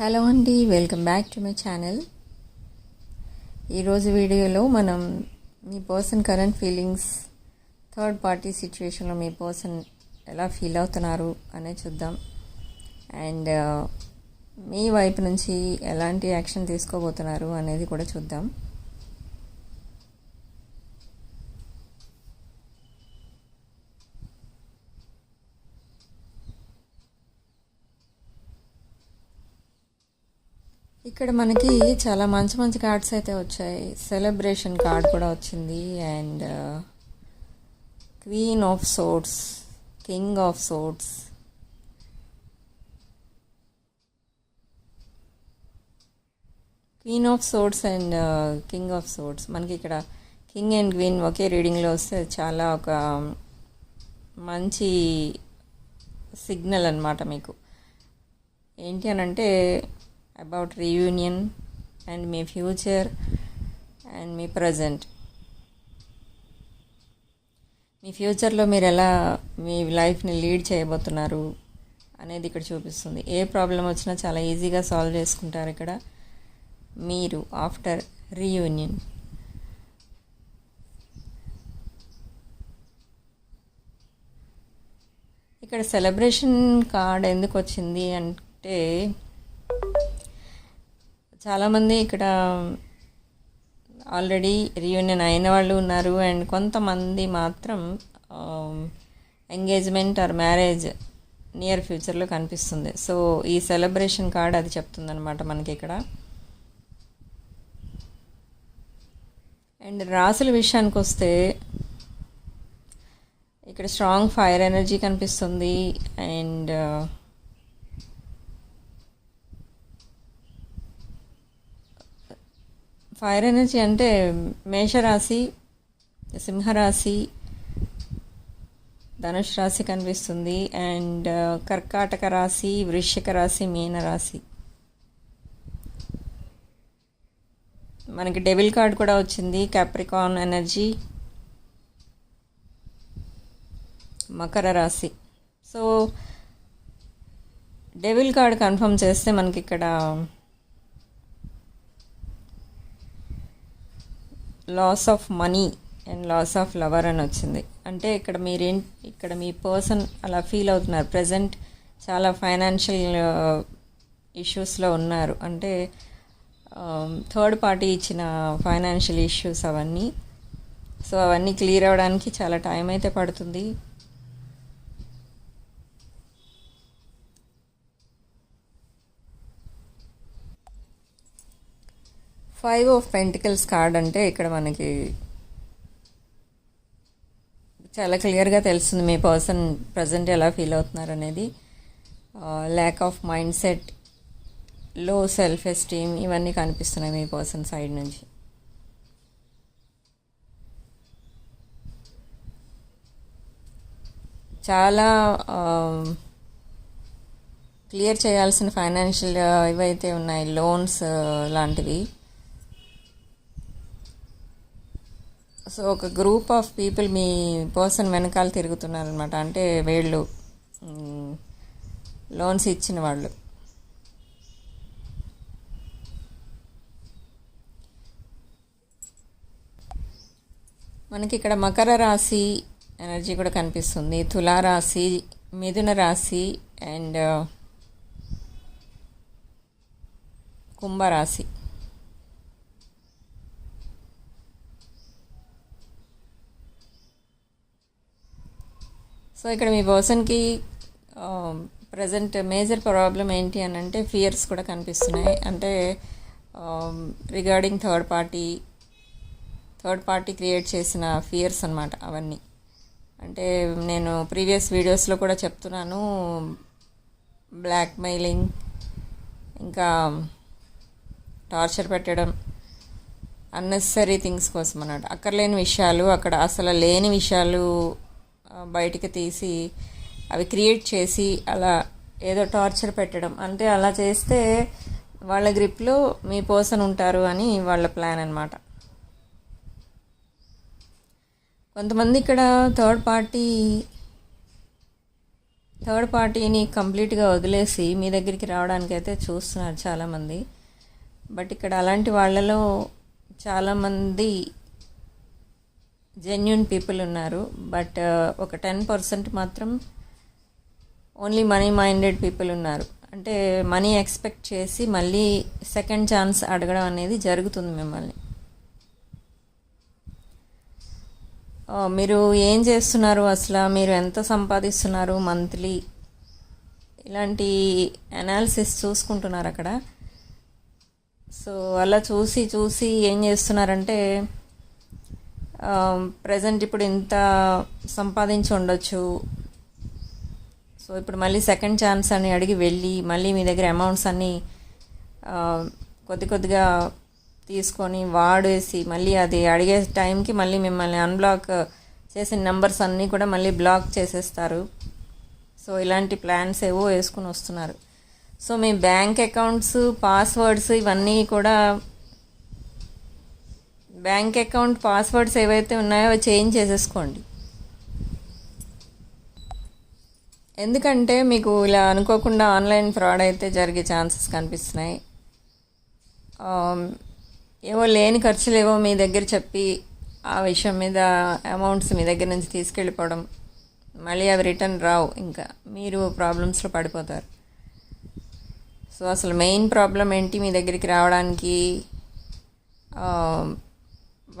Hello అండి welcome back to my channel. ఈరోజు వీడియోలో మనం మీ person current feelings third party సిచ్యువేషన్లో మీ పర్సన్ ఎలా ఫీల్ అవుతున్నారు అనే చూద్దాం. అండ్ మీ వైపు నుంచి ఎలాంటి యాక్షన్ తీసుకోబోతున్నారు అనేది కూడా చూద్దాం. ఇక్కడ మనకి చాలా మంచి మంచి కార్డ్స్ అయితే వచ్చాయి. సెలబ్రేషన్ కార్డ్ కూడా వచ్చింది. And queen of suits king of suits queen of suits and king of suits మనకి ఇక్కడ కింగ్ అండ్ క్వీన్ ఒకే రీడింగ్లో వస్తే చాలా ఒక um, మంచి సిగ్నల్ అనమాట మీకు. ఏంటి అని అబౌట్ రీయూనియన్ అండ్ మీ ఫ్యూచర్ అండ్ మీ ప్రజెంట్. మీ ఫ్యూచర్లో మీరు ఎలా మీ లైఫ్ని లీడ్ చేయబోతున్నారు అనేది ఇక్కడ చూపిస్తుంది. ఏ ప్రాబ్లం వచ్చినా చాలా ఈజీగా సాల్వ్ చేసుకుంటారు ఇక్కడ. మీరు ఆఫ్టర్ రీయూనియన్. ఇక్కడ సెలబ్రేషన్ కార్డ్ ఎందుకు వచ్చింది అంటే చాలామంది ఇక్కడ ఆల్రెడీ రీయూనియన్ అయిన వాళ్ళు ఉన్నారు అండ్ కొంతమంది మాత్రం ఎంగేజ్మెంట్ ఆర్ మ్యారేజ్ నియర్ ఫ్యూచర్లో కనిపిస్తుంది. సో ఈ సెలబ్రేషన్ కార్డ్ అది చెప్తుందనమాట మనకి ఇక్కడ. అండ్ రాసుల విషయానికి వస్తే ఇక్కడ స్ట్రాంగ్ ఫైర్ ఎనర్జీ కనిపిస్తుంది. అండ్ ఫైర్ ఎనర్జీ అంటే మేషరాశి సింహరాశి ధనుష్ రాశి కనిపిస్తుంది. అండ్ కర్కాటక రాశి వృశ్చిక రాశి మీన రాశి. మనకి డెవిల్ కార్డ్ కూడా వచ్చింది. క్యాప్రికాన్ ఎనర్జీ మకర రాశి. సో డెవిల్ కార్డ్ కన్ఫర్మ్ చేస్తే మనకి ఇక్కడ loss of money and loss of lover అని వచ్చింది. అంటే ఇక్కడ మీరేం ఇక్కడ మీ పర్సన్ అలా ఫీల్ అవుతున్నారు. ప్రజెంట్ చాలా ఫైనాన్షియల్ ఇష్యూస్లో uh, ఉన్నారు. అంటే um, థర్డ్ పార్టీ ఇచ్చిన ఫైనాన్షియల్ ఇష్యూస్ అవన్నీ. సో అవన్నీ క్లియర్ అవ్వడానికి చాలా టైం అయితే పడుతుంది. ఫైవ్ ఆఫ్ పెంటికల్స్ కార్డ్ అంటే ఇక్కడ మనకి చాలా క్లియర్గా తెలుస్తుంది మీ పర్సన్ ప్రజెంట్ ఎలా ఫీల్ అవుతున్నారు అనేది. ల్యాక్ ఆఫ్ మైండ్ సెట్లో సెల్ఫ్ ఎస్టీమ్ ఇవన్నీ కనిపిస్తున్నాయి మీ పర్సన్ సైడ్ నుంచి. చాలా క్లియర్ చేయాల్సిన ఫైనాన్షియల్ ఇవైతే ఉన్నాయి లోన్స్ లాంటివి. సో ఒక గ్రూప్ ఆఫ్ పీపుల్ మీ పర్సన్ వెనకాల తిరుగుతున్నారనమాట అంటే వీళ్ళు లోన్స్ ఇచ్చిన వాళ్ళు. మనకి ఇక్కడ మకర రాశి ఎనర్జీ కూడా కనిపిస్తుంది. తులారాశి మిథున రాశి అండ్ uh, కుంభరాశి. సో ఇక్కడ మీ పర్సన్కి ప్రజెంట్ మేజర్ ప్రాబ్లం ఏంటి అని అంటే ఫియర్స్ కూడా కనిపిస్తున్నాయి. అంటే regarding third party third party create చేసిన ఫియర్స్ అనమాట అవన్నీ. అంటే నేను ప్రీవియస్ వీడియోస్లో కూడా చెప్తున్నాను బ్లాక్మెయిలింగ్ ఇంకా టార్చర్ పెట్టడం అన్నెసరీ థింగ్స్ కోసం అన్నమాట అక్కర్లేని విషయాలు అక్కడ అసలు లేని విషయాలు బయటికి తీసి అవి క్రియేట్ చేసి అలా ఏదో టార్చర్ పెట్టడం. అంటే అలా చేస్తే వాళ్ళ గ్రిప్లో మీ పర్సన్ ఉంటారు అని వాళ్ళ ప్లాన్ అనమాట కొంతమంది ఇక్కడ థర్డ్ పార్టీ థర్డ్ పార్టీని కంప్లీట్గా వదిలేసి మీ దగ్గరికి రావడానికి అయితే చూస్తున్నారు చాలామంది. బట్ ఇక్కడ అలాంటి వాళ్ళలో చాలామంది జెన్యున్ పీపుల్ ఉన్నారు. బట్ uh, ఒక టెన్ పర్సెంట్ మాత్రం ఓన్లీ మనీ మైండెడ్ పీపుల్ ఉన్నారు. అంటే మనీ ఎక్స్పెక్ట్ చేసి మళ్ళీ సెకండ్ ఛాన్స్ అడగడం అనేది జరుగుతుంది మిమ్మల్ని. మీరు ఏం చేస్తున్నారు అసలు? మీరు ఎంత సంపాదిస్తున్నారు మంత్లీ ఇలాంటి అనాలిసిస్ చూసుకుంటున్నారు అక్కడ. సో అలా చూసి చూసి ఏం చేస్తున్నారంటే ప్రజెంట్ ఇప్పుడు ఇంత సంపాదించి ఉండొచ్చు. సో ఇప్పుడు మళ్ళీ సెకండ్ ఛాన్స్ అని అడిగి వెళ్ళి మళ్ళీ మీ దగ్గర అమౌంట్స్ అన్నీ కొద్ది కొద్దిగా తీసుకొని వాడేసి మళ్ళీ అది అడిగే టైంకి మళ్ళీ మిమ్మల్ని అన్బ్లాక్ చేసిన నెంబర్స్ అన్నీ కూడా మళ్ళీ బ్లాక్ చేసేస్తారు. సో ఇలాంటి ప్లాన్స్ ఏవో వేసుకుని వస్తున్నారు. సో మీ బ్యాంక్ అకౌంట్స్ పాస్వర్డ్స్ ఇవన్నీ కూడా బ్యాంక్ అకౌంట్ పాస్వర్డ్స్ ఏవైతే ఉన్నాయో అవి చేంజ్ చేసేసుకోండి. ఎందుకంటే మీకు ఇలా అనుకోకుండా ఆన్లైన్ ఫ్రాడ్ అయితే జరిగే ఛాన్సెస్ కనిపిస్తున్నాయి. ఏవో లేని ఖర్చులు ఏవో మీ దగ్గర చెప్పి ఆ విషయం మీద అమౌంట్స్ మీ దగ్గర నుంచి తీసుకెళ్ళిపోవడం మళ్ళీ అవి రిటర్న్ రావు ఇంకా మీరు ప్రాబ్లమ్స్లో పడిపోతారు. సో అసలు మెయిన్ ప్రాబ్లం ఏంటి మీ దగ్గరికి రావడానికి?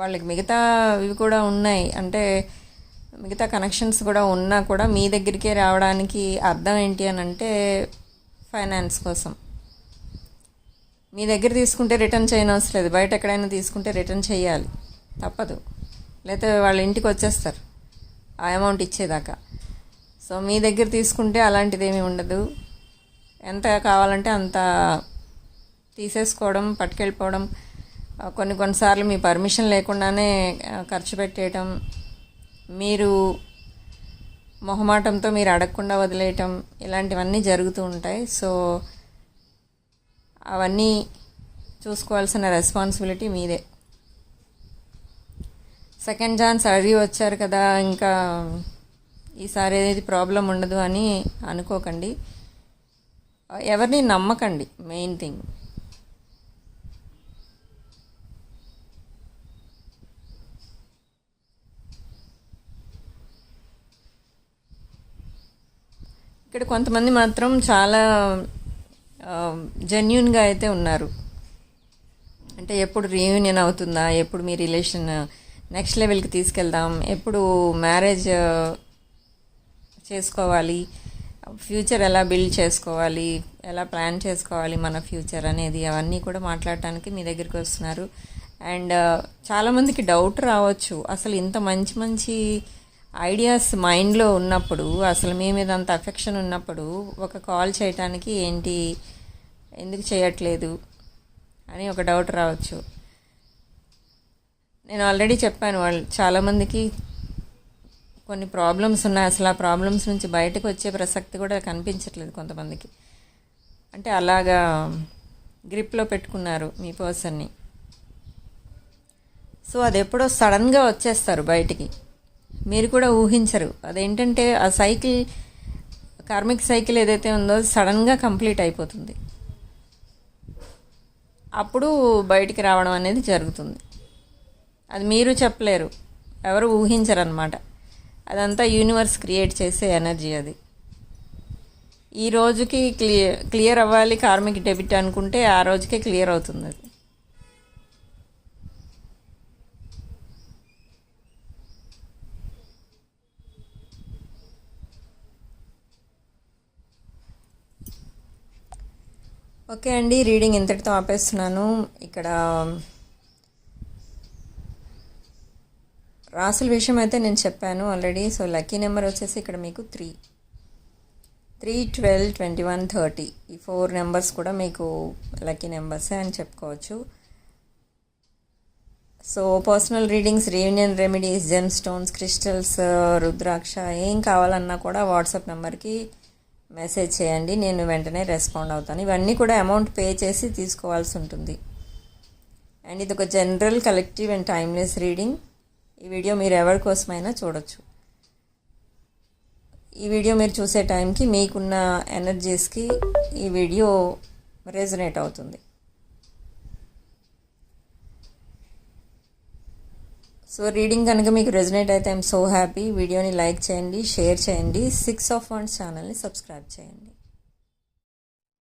వాళ్ళకి మిగతా ఇవి కూడా ఉన్నాయి. అంటే మిగతా కనెక్షన్స్ కూడా ఉన్నా కూడా మీ దగ్గరికే రావడానికి అర్థం ఏంటి అని అంటే ఫైనాన్స్ కోసం. మీ దగ్గర తీసుకుంటే రిటర్న్ చేయనవసరం లేదు. బయట ఎక్కడైనా తీసుకుంటే రిటర్న్ చేయాలి. తప్పదు. లేకపోతే వాళ్ళ ఇంటికి వచ్చేస్తారు. ఆ అమౌంట్ ఇచ్చేదాకా. సో మీ దగ్గర తీసుకుంటే అలాంటిది ఏమీ ఉండదు. ఎంత కావాలంటే అంత తీసేసుకోవడం పట్టుకెళ్ళిపోవడం కొన్ని కొన్నిసార్లు మీ పర్మిషన్ లేకుండానే ఖర్చు పెట్టేయటం మీరు మొహమాటంతో మీరు అడగకుండా వదిలేయటం ఇలాంటివన్నీ జరుగుతూ ఉంటాయి. సో అవన్నీ చూసుకోవాల్సిన రెస్పాన్సిబిలిటీ మీదే. సెకండ్ ఛాన్స్ అడిగి వచ్చారు కదా ఇంకా ఈసారి ఏది ప్రాబ్లం ఉండదు అని అనుకోకండి. ఎవరిని నమ్మకండి మెయిన్ థింగ్. ఇక్కడ కొంతమంది మాత్రం చాలా జెన్యున్గా అయితే ఉన్నారు. అంటే ఎప్పుడు రీయూనియన్ అవుతుందా ఎప్పుడు మీ రిలేషన్ నెక్స్ట్ లెవెల్కి తీసుకెళ్దాం ఎప్పుడు మ్యారేజ్ చేసుకోవాలి ఫ్యూచర్ ఎలా బిల్డ్ చేసుకోవాలి ఎలా ప్లాన్ చేసుకోవాలి మన ఫ్యూచర్ అనేది అవన్నీ కూడా మాట్లాడటానికి మీ దగ్గరికి వస్తున్నారు. అండ్ చాలామందికి డౌట్ రావచ్చు. అసలు ఇంత మంచి మంచి ఐడియాస్ మైండ్లో ఉన్నప్పుడు అసలు మీ మీద అంత అఫెక్షన్ ఉన్నప్పుడు ఒక కాల్ చేయటానికి ఏంటి ఎందుకు చేయట్లేదు అని ఒక డౌట్ రావచ్చు. నేను ఆల్రెడీ చెప్పాను వాళ్ళు చాలామందికి కొన్ని ప్రాబ్లమ్స్ ఉన్నాయి. అసలు ఆ ప్రాబ్లమ్స్ నుంచి బయటకు వచ్చే ప్రసక్తి కూడా కనిపించట్లేదు కొంతమందికి. అంటే అలాగా గ్రిప్లో పెట్టుకున్నారు మీ పర్సన్ని సో అది ఎప్పుడో సడన్గా వచ్చేస్తారు బయటికి. మీరు కూడా ఊహించరు. అదేంటంటే ఆ సైకిల్ కార్మిక్ సైకిల్ ఏదైతే ఉందో సడన్గా కంప్లీట్ అయిపోతుంది. అప్పుడు బయటికి రావడం అనేది జరుగుతుంది. అది మీరు చెప్పలేరు. ఎవరు ఊహించరనమాట అదంతా యూనివర్స్ క్రియేట్ చేసే ఎనర్జీ అది. ఈ రోజుకి క్లియర్ క్లియర్ అవ్వాలి కార్మిక్ డెబిట్ అనుకుంటే ఆ రోజుకే క్లియర్ అవుతుంది అది. ఓకే అండి రీడింగ్ ఇంతటితో ఆపేస్తున్నాను. ఇక్కడ రాసుల విషయం అయితే నేను చెప్పాను ఆల్రెడీ సో లక్కీ నెంబర్ వచ్చేసి ఇక్కడ మీకు three three twelve twenty one thirty ఈ ఫోర్ నెంబర్స్ కూడా మీకు లక్కీ నెంబర్సే అని చెప్పుకోవచ్చు. So personal readings reunion remedies gem stones crystals rudraksha ఏం కావాలన్నా కూడా వాట్సాప్ నెంబర్కి మెసేజ్ చేయండి నేను వెంటనే రెస్పాండ్ అవుతాను. ఇవన్నీ కూడా అమౌంట్ పే చేసి తీసుకోవాల్సి ఉంటుంది. అండ్ ఇది ఒక general collective and timeless reading ఈ వీడియో మీరు ఎవరి కోసమైనా చూడొచ్చు. ఈ వీడియో మీరు చూసే టైంకి మీకున్న ఎనర్జీస్కి ఈ వీడియో రెజనేట్ అవుతుంది. సో రీడింగ్ కనుక మీకు రెజినేట్ అయితే ఐఎమ్ సో హ్యాపీ వీడియోని లైక్ చేయండి షేర్ చేయండి. సిక్స్ ఆఫ్ వన్స్ ఛానల్ని సబ్స్క్రైబ్ చేయండి.